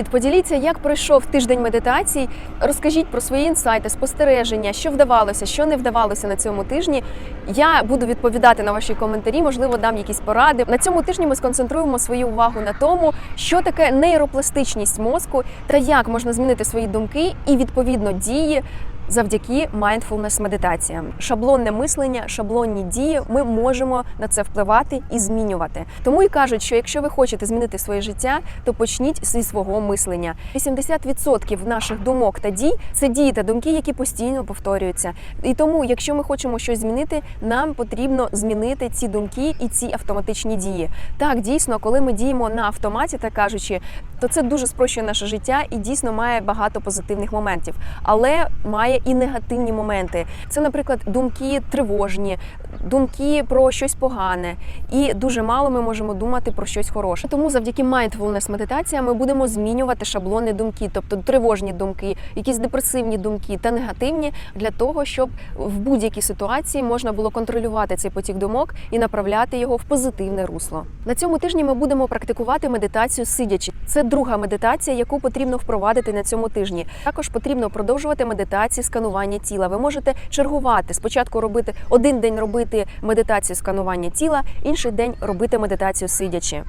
Привіт! Поділіться, як пройшов тиждень медитацій. Розкажіть про свої інсайти, спостереження, що вдавалося, що не вдавалося на цьому тижні. Я буду відповідати на ваші коментарі, можливо, дам якісь поради. На цьому тижні ми сконцентруємо свою увагу на тому, що таке нейропластичність мозку та як можна змінити свої думки і відповідно дії. Завдяки mindfulness медитаціям, шаблонне мислення, шаблонні дії, ми можемо на це впливати і змінювати. Тому і кажуть, що якщо ви хочете змінити своє життя, то почніть зі свого мислення. 80% наших думок та дій це дії та думки, які постійно повторюються. І тому, якщо ми хочемо щось змінити, нам потрібно змінити ці думки і ці автоматичні дії. Так, дійсно, коли ми діємо на автоматі, так кажучи, то це дуже спрощує наше життя і дійсно має багато позитивних моментів, але має і негативні моменти. Це, наприклад, думки тривожні, думки про щось погане, і дуже мало ми можемо думати про щось хороше. Тому завдяки mindfulness медитаціям ми будемо змінювати шаблони думки, тобто тривожні думки, якісь депресивні думки та негативні для того, щоб в будь-якій ситуації можна було контролювати цей потік думок і направляти його в позитивне русло. На цьому тижні ми будемо практикувати медитацію сидячи. Це друга медитація, яку потрібно впровадити на цьому тижні. Також потрібно продовжувати медитації сканування тіла. Ви можете чергувати. Спочатку робити один день робити медитацію сканування тіла, інший день робити медитацію сидячи.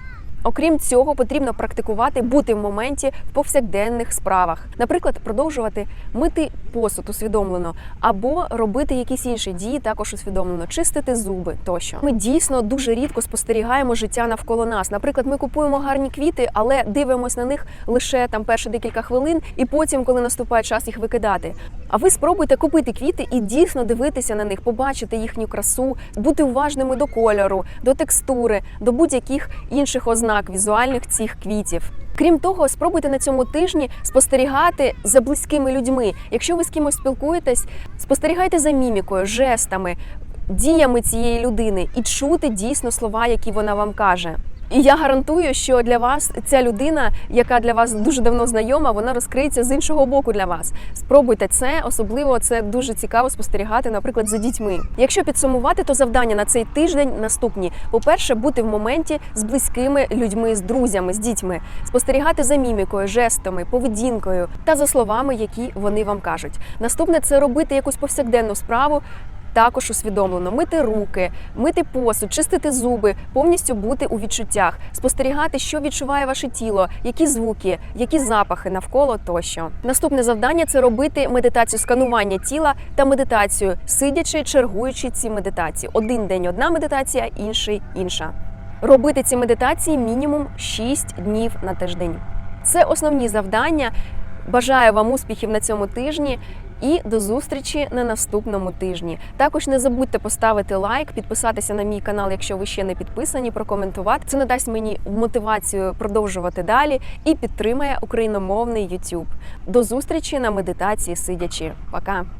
Окрім цього, потрібно практикувати бути в моменті в повсякденних справах, наприклад, продовжувати мити посуд усвідомлено, або робити якісь інші дії, також усвідомлено, чистити зуби тощо. Ми дійсно дуже рідко спостерігаємо життя навколо нас. Наприклад, ми купуємо гарні квіти, але дивимося на них лише там перші декілька хвилин, і потім, коли наступає час їх викидати. А ви спробуйте купити квіти і дійсно дивитися на них, побачити їхню красу, бути уважними до кольору, до текстури, до будь-яких інших ознак візуальних цих квітів. Крім того, спробуйте на цьому тижні спостерігати за близькими людьми. Якщо ви з кимось спілкуєтесь, спостерігайте за мімікою, жестами, діями цієї людини і чути дійсно слова, які вона вам каже. І я гарантую, що для вас ця людина, яка для вас дуже давно знайома, вона розкриється з іншого боку для вас. Спробуйте це, особливо це дуже цікаво спостерігати, наприклад, за дітьми. Якщо підсумувати, то завдання на цей тиждень наступні: по-перше, бути в моменті з близькими людьми, з друзями, з дітьми, спостерігати за мімікою, жестами, поведінкою та за словами, які вони вам кажуть. Наступне це робити якусь повсякденну справу. Також усвідомлено мити руки, мити посуд, чистити зуби, повністю бути у відчуттях, спостерігати, що відчуває ваше тіло, які звуки, які запахи навколо тощо. Наступне завдання це робити медитацію сканування тіла та медитацію, сидячи, чергуючи ці медитації. Один день одна медитація, інший інша. Робити ці медитації мінімум 6 днів на тиждень. Це основні завдання. Бажаю вам успіхів на цьому тижні і до зустрічі на наступному тижні. Також не забудьте поставити лайк, підписатися на мій канал, якщо ви ще не підписані, прокоментувати. Це надасть мені мотивацію продовжувати далі і підтримає україномовний YouTube. До зустрічі на медитації сидячи. Пока!